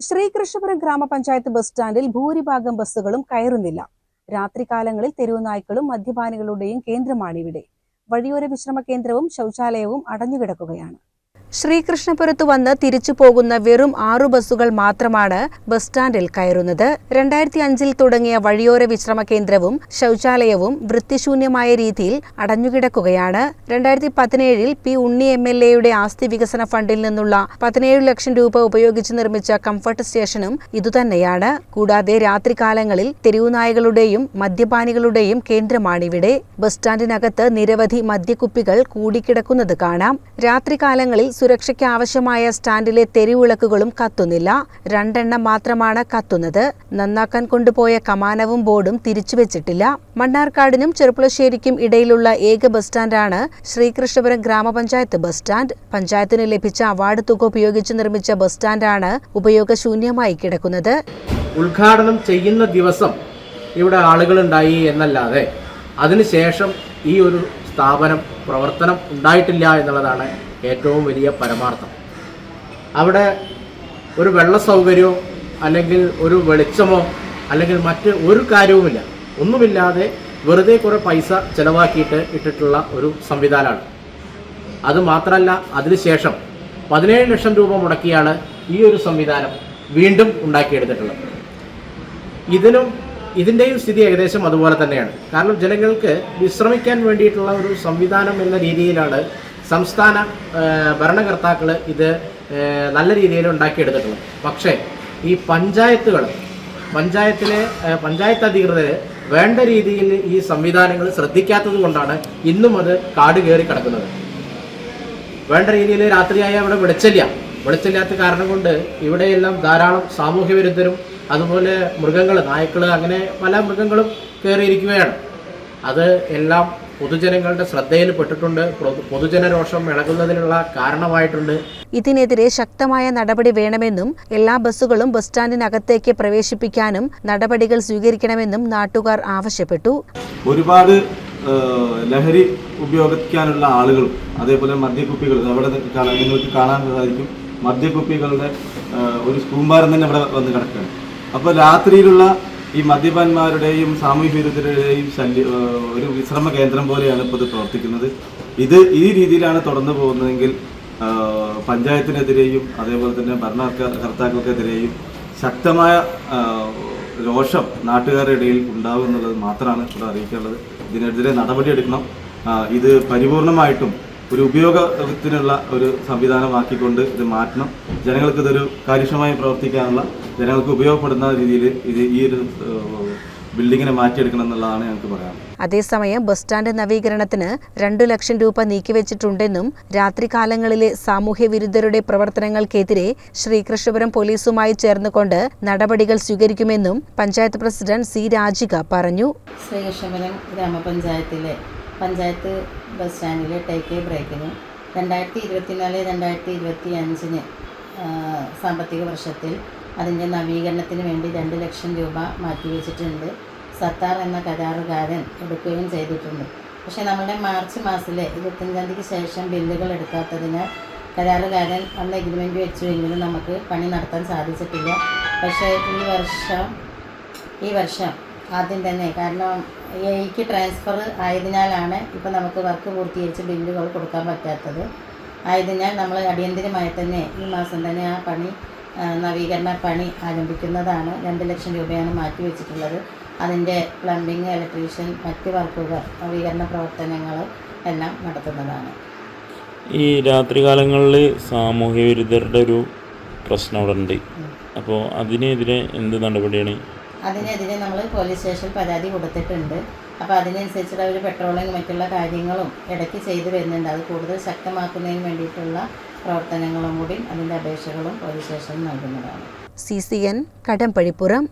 ശ്രീകൃഷ്ണപുരം ഗ്രാമപഞ്ചായത്ത് ബസ് സ്റ്റാൻഡിൽ ഭൂരിഭാഗം ബസ്സുകളും കയറുന്നില്ല. രാത്രികാലങ്ങളിൽ തെരുവുനായ്ക്കളും മദ്യപാനികളുടെയും കേന്ദ്രമാണിവിടെ വഴിയോര വിശ്രമ കേന്ദ്രവും ശൗചാലയവും അടഞ്ഞുകിടക്കുകയാണ്. ശ്രീകൃഷ്ണപുരത്ത് വന്ന് തിരിച്ചു പോകുന്ന വെറും ആറു ബസ്സുകൾ മാത്രമാണ് ബസ് സ്റ്റാൻഡിൽ കയറുന്നത്. രണ്ടായിരത്തി അഞ്ചിൽ തുടങ്ങിയ വഴിയോര വിശ്രമ കേന്ദ്രവും ശൗചാലയവും വൃത്തിശൂന്യമായ രീതിയിൽ അടഞ്ഞുകിടക്കുകയാണ്. രണ്ടായിരത്തി പതിനേഴിൽ പി ഉണ്ണി എം എൽ എയുടെ ആസ്തി വികസന ഫണ്ടിൽ നിന്നുള്ള പതിനേഴ് ലക്ഷം രൂപ ഉപയോഗിച്ച് നിർമ്മിച്ച കംഫർട്ട് സ്റ്റേഷനും ഇതുതന്നെയാണ്. കൂടാതെ രാത്രികാലങ്ങളിൽ തെരുവുനായകളുടെയും മദ്യപാനികളുടെയും കേന്ദ്രമാണിവിടെ. ബസ് സ്റ്റാൻഡിനകത്ത് നിരവധി മദ്യക്കുപ്പികൾ കൂടിക്കിടക്കുന്നത് കാണാം. രാത്രികാലങ്ങളിൽ സുരക്ഷയ്ക്ക് ആവശ്യമായ സ്റ്റാൻഡിലെ തെരുവിളക്കുകളും കത്തുന്നില്ല. രണ്ടെണ്ണം മാത്രമാണ് കത്തുന്നത്. നന്നാക്കാൻ കൊണ്ടുപോയ കമാനവും ബോർഡും തിരിച്ചുവെച്ചിട്ടില്ല. മണ്ണാർക്കാടിനും ചെറുപ്പുളശ്ശേരിക്കും ഇടയിലുള്ള ഏക ബസ് സ്റ്റാൻഡാണ് ശ്രീകൃഷ്ണപുരം ഗ്രാമപഞ്ചായത്ത് ബസ് സ്റ്റാൻഡ്. പഞ്ചായത്തിന് ലഭിച്ച അവാർഡ് തുക ഉപയോഗിച്ച് നിർമ്മിച്ച ബസ് സ്റ്റാൻഡാണ് ഉപയോഗശൂന്യമായി കിടക്കുന്നത്. ഉദ്ഘാടനം ചെയ്യുന്ന ദിവസം ഇവിടെ ആളുകളുണ്ടായി എന്നല്ലാതെ അതിനുശേഷം ഈ ഒരു സ്ഥാപനം പ്രവർത്തനം ഉണ്ടായിട്ടില്ല എന്നുള്ളതാണ് ഏറ്റവും വലിയ പരമാർത്ഥം. അവിടെ ഒരു വെള്ള സൗകര്യമോ അല്ലെങ്കിൽ ഒരു വെളിച്ചമോ അല്ലെങ്കിൽ മറ്റ് ഒരു കാര്യവുമില്ല. ഒന്നുമില്ലാതെ വെറുതെ കുറേ പൈസ ചിലവാക്കിയിട്ട് ഇട്ടിട്ടുള്ള ഒരു സംവിധാനമാണ്. അത് മാത്രമല്ല അതിനുശേഷം പതിനേഴ് ലക്ഷം രൂപ മുടക്കിയാണ് ഈ ഒരു സംവിധാനം വീണ്ടും ഉണ്ടാക്കിയെടുത്തിട്ടുള്ളത്. ഇതിനും ഇതിന്റെയും സ്ഥിതി ഏകദേശം അതുപോലെ തന്നെയാണ്. കാരണം ജനങ്ങൾക്ക് വിശ്രമിക്കാൻ വേണ്ടിയിട്ടുള്ള ഒരു സംവിധാനം എന്ന രീതിയിലാണ് സംസ്ഥാന ഭരണകർത്താക്കൾ ഇത് നല്ല രീതിയിൽ ഉണ്ടാക്കിയെടുത്തിട്ടുള്ളത് പക്ഷേ ഈ പഞ്ചായത്തുകൾ പഞ്ചായത്തിലെ പഞ്ചായത്ത് അധികൃതർ വേണ്ട രീതിയിൽ ഈ സംവിധാനങ്ങൾ ശ്രദ്ധിക്കാത്തത് കൊണ്ടാണ് ഇന്നും അത് കാട് കയറി കിടക്കുന്നത്. വേണ്ട രീതിയിൽ രാത്രിയായ അവിടെ വെളിച്ചമില്ല. വെളിച്ചമില്ലാത്ത കാരണം കൊണ്ട് ഇവിടെയെല്ലാം ധാരാളം സാമൂഹ്യ വിരുദ്ധരും അതുപോലെ മൃഗങ്ങൾ നായ്ക്കൾ അങ്ങനെ പല മൃഗങ്ങളും കയറിയിരിക്കുകയാണ്. അത് എല്ലാം പൊതുജനങ്ങളുടെ ശ്രദ്ധയിൽപ്പെട്ടിട്ടുണ്ട്. പൊതു- പൊതുജനരോഷം ഇളകുന്നതിനുള്ള കാരണമായിട്ടുണ്ട്. ഇതിനെതിരെ ശക്തമായ നടപടി വേണമെന്നും എല്ലാ ബസ്സുകളും ബസ് സ്റ്റാൻഡിനകത്തേക്ക് പ്രവേശിപ്പിക്കാനും നടപടികൾ സ്വീകരിക്കണമെന്നും നാട്ടുകാർ ആവശ്യപ്പെട്ടു. ഒരുപാട് ലഹരി ഉപയോഗിക്കാനുള്ള ആളുകൾ അതേപോലെ മദ്യക്കുപ്പികൾ അവിടെ നിങ്ങൾക്ക് കാണാൻ സാധിക്കും. മദ്യക്കുപ്പികളുടെ ഒരു കൂമ്പാരം തന്നെ ഇവിടെ വന്ന് കിടക്കുകയാണ്. അപ്പോൾ രാത്രിയിലുള്ള ഈ മദ്യപാന്മാരുടെയും സാമൂഹ്യ വിരുദ്ധരുടെയും ശല്യ ഒരു വിശ്രമ കേന്ദ്രം പോലെയാണ് ഇപ്പോൾ ഇത് പ്രവർത്തിക്കുന്നത്. ഇത് ഈ രീതിയിലാണ് തുടർന്നു പോകുന്നതെങ്കിൽ പഞ്ചായത്തിനെതിരെയും അതേപോലെ തന്നെ ഭരണകർത്താക്കൾക്കെതിരെയും ശക്തമായ രോഷം നാട്ടുകാരുടെ ഇടയിൽ ഉണ്ടാവും എന്നുള്ളത് മാത്രമാണ് ഇവിടെ അറിയിക്കാനുള്ളത്. ഇതിനെതിരെ നടപടിയെടുക്കണം. ഇത് പരിപൂർണമായിട്ടും ഒരു ഉപയോഗത്തിനുള്ള ഒരു സംവിധാനമാക്കിക്കൊണ്ട് ഇത് മാറ്റണം. ജനങ്ങൾക്ക് ഇതൊരു കാര്യക്ഷമമായി പ്രവർത്തിക്കാനുള്ള ജനങ്ങൾക്ക് ഉപയോഗപ്പെടുന്ന രീതിയിൽ ഇത് ഈ ഒരു ബിൽഡിങ്ങിനെ മാറ്റിയെടുക്കണം എന്നുള്ളതാണ് ഞങ്ങൾക്ക് പറയാം അതേസമയം ബസ് സ്റ്റാൻഡ് നവീകരണത്തിന് രണ്ടു ലക്ഷം രൂപ നീക്കിവെച്ചിട്ടുണ്ടെന്നും രാത്രികാലങ്ങളിലെ സാമൂഹ്യ വിരുദ്ധരുടെ പ്രവർത്തനങ്ങൾക്കെതിരെ ശ്രീകൃഷ്ണപുരം പോലീസുമായി ചേർന്നുകൊണ്ട് നടപടികൾ സ്വീകരിക്കുമെന്നും പഞ്ചായത്ത് പ്രസിഡന്റ് സി രാജിക പറഞ്ഞു. ശ്രീകൃഷ്ണപുരം ഗ്രാമപഞ്ചായത്തിലെ പഞ്ചായത്ത് ബസ് സ്റ്റാൻഡിലെ ടേക്ക് എ ബ്രേക്കിന് രണ്ടായിരത്തി ഇരുപത്തിനാല് രണ്ടായിരത്തി ഇരുപത്തി അഞ്ചിന് സാമ്പത്തിക വർഷത്തിൽ അതിന്റെ നവീകരണത്തിന് വേണ്ടി രണ്ട് ലക്ഷം രൂപ മാറ്റിവെച്ചിട്ടുണ്ട്. സത്താർ എന്ന കരാറുകാരൻ എടുക്കുകയും ചെയ്തിട്ടുണ്ട്. പക്ഷേ നമ്മുടെ മാർച്ച് മാസത്തിലെ ഇരുപത്തഞ്ചാം തീയതിക്ക് ശേഷം ബില്ലുകൾ എടുക്കാത്തതിനാൽ കരാറുകാരൻ അന്ന് എഗ്രിമെന്റ് വെച്ചുവെങ്കിലും നമുക്ക് പണി നടത്താൻ സാധിച്ചിട്ടില്ല. പക്ഷേ ഈ വർഷം ഈ വർഷം ആദ്യം തന്നെ. കാരണം എയ്ക്ക് ട്രാൻസ്ഫർ ആയതിനാലാണ് ഇപ്പോൾ നമുക്ക് വർക്ക് പൂർത്തീകരിച്ച് ബില്ലുകൾ കൊടുക്കാൻ പറ്റാത്തത്. ആയതിനാൽ നമ്മൾ അടിയന്തിരമായി തന്നെ ഈ മാസം തന്നെ ആ പണി നവീകരണ പണി ആരംഭിക്കുന്നതാണ്. രണ്ട് ലക്ഷം രൂപയാണ് മാറ്റി വെച്ചിട്ടുള്ളത്. അതിന്റെ പ്ലംബിംഗ് ഇലക്ട്രീഷ്യൻ മറ്റ് വർക്കുകൾ നവീകരണ പ്രവർത്തനങ്ങൾ എല്ലാം നടത്തുന്നതാണ്. ഈ രാത്രികാലങ്ങളിൽ സാമൂഹ്യ വിരുദ്ധരുടെ ഒരു പ്രശ്നം അവിടെ ഉണ്ട്. അപ്പോൾ അതിനെതിരെ എന്ത് നടപടിയാണ് അതിനെതിരെ നമ്മൾ പോലീസ് സ്റ്റേഷനിൽ പരാതി കൊടുത്തിട്ടുണ്ട്. അപ്പോൾ അതിനനുസരിച്ചുള്ള അവർ പെട്രോളിങ് മറ്റുള്ള കാര്യങ്ങളും ഇടയ്ക്ക് ചെയ്തു വരുന്നുണ്ട്. അത് കൂടുതൽ ശക്തമാക്കുന്നതിന് വേണ്ടിയിട്ടുള്ള പ്രവർത്തനങ്ങളും കൂടി അതിന്റെ അപേക്ഷകളും പോലീസ് സ്റ്റേഷനിൽ നൽകുന്നതാണ്. C C N Kadambazhipuram.